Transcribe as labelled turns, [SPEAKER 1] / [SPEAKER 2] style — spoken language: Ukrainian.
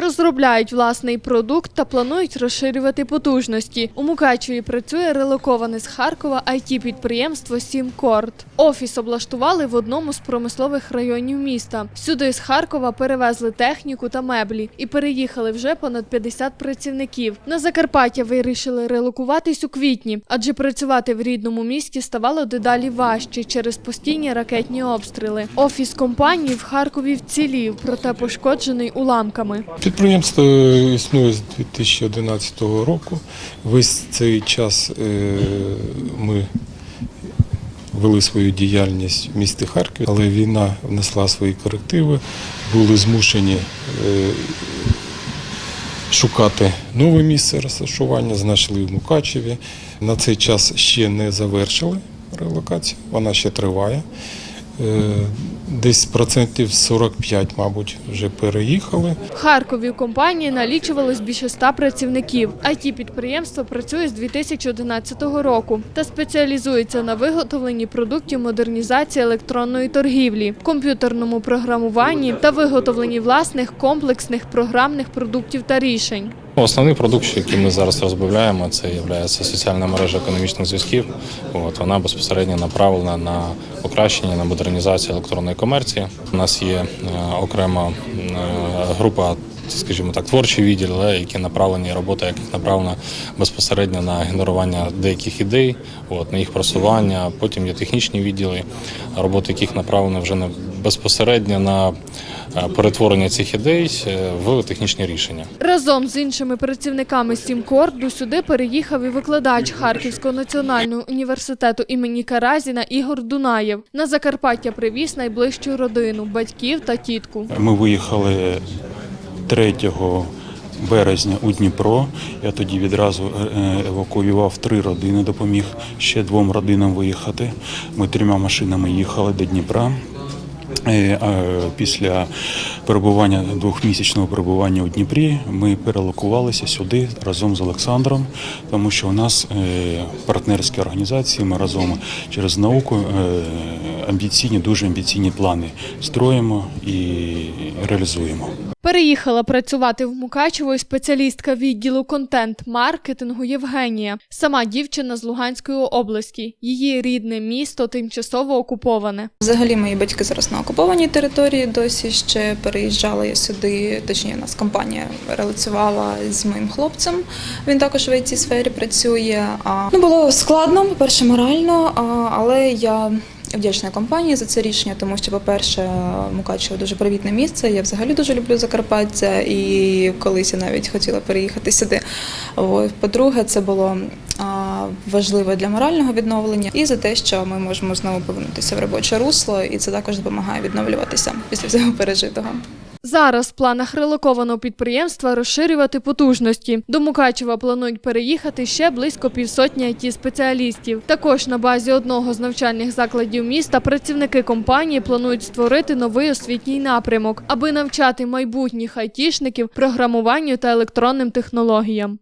[SPEAKER 1] Розробляють власний продукт та планують розширювати потужності. У Мукачеві працює релоковане з Харкова it підприємство Сімкорд. Офіс облаштували в одному з промислових районів міста. Сюди з Харкова перевезли техніку та меблі і переїхали вже понад 50 працівників. На Закарпаття вирішили релокуватись у квітні, адже працювати в рідному місті ставало дедалі важче через постійні ракетні обстріли. Офіс компанії в Харкові вцілів, проте пошкоджений уламками.
[SPEAKER 2] Підприємство існує з 2011 року. Весь цей час е, ми вели свою діяльність в місті Харків, але війна внесла свої корективи, були змушені е, шукати нове місце розташування, знайшли в Мукачеві. На цей час ще не завершили релокацію, вона ще триває. Е, Десь процентів 45, мабуть, вже переїхали.
[SPEAKER 1] Харкові компанії налічувалось більше ста працівників. it підприємство працює з 2011 року та спеціалізується на виготовленні продуктів модернізації електронної торгівлі, комп'ютерному програмуванні та виготовленні власних комплексних програмних продуктів та рішень.
[SPEAKER 3] Основний продукт, який ми зараз розбавляємо, це є соціальна мережа економічних зв'язків. От вона безпосередньо направлена на покращення на модернізацію електронної комерції. У нас є е, окрема е, група. Скажімо так, творчі відділи, які направлені, робота яких направлена безпосередньо на генерування деяких ідей, от, на їх просування. Потім є технічні відділи, робота яких направлена вже на безпосередньо на перетворення цих ідей е, в технічні рішення.
[SPEAKER 1] Разом з іншими працівниками Сімкорду сюди переїхав і викладач Харківського національного університету імені Каразіна Ігор Дунаєв. На Закарпаття привіз найближчу родину батьків та тітку.
[SPEAKER 4] Ми виїхали 3 березня у Дніпро. Я тоді відразу е, евакуював три родини, допоміг ще двом родинам виїхати. Ми трьома машинами їхали до Дніпра. А Після перебування двохмісячного перебування у Дніпрі ми перелокувалися сюди разом з Олександром, тому що у нас е, партнерські організації. Ми разом через науку е, амбіційні, дуже амбіційні плани строїмо і реалізуємо.
[SPEAKER 1] Переїхала працювати в Мукачево і спеціалістка відділу контент-маркетингу Євгенія. Сама дівчина з Луганської області. Її рідне місто тимчасово окуповане.
[SPEAKER 5] Взагалі мої батьки зараз на окупованій території досі ще переїжджали я сюди, точніше, нас компанія релацювала з моїм хлопцем. Він також в цій сфері працює. Ну, було складно, по-перше, морально, але я вдячна компанії за це рішення, тому що, по-перше, Мукачево дуже привітне місце. Я взагалі дуже люблю Закарпаття і колись я навіть хотіла переїхати сюди. По-друге, це було а, важливо для морального відновлення і за те, що ми можемо знову повернутися в робоче русло, і це також допомагає відновлюватися після всього пережитого.
[SPEAKER 1] Зараз в планах релокованого підприємства розширювати потужності. До Мукачева планують переїхати ще близько півсотні it спеціалістів. Також на базі одного з навчальних закладів міста працівники компанії планують створити новий освітній напрямок, аби навчати майбутніх айтішників програмуванню та електронним технологіям.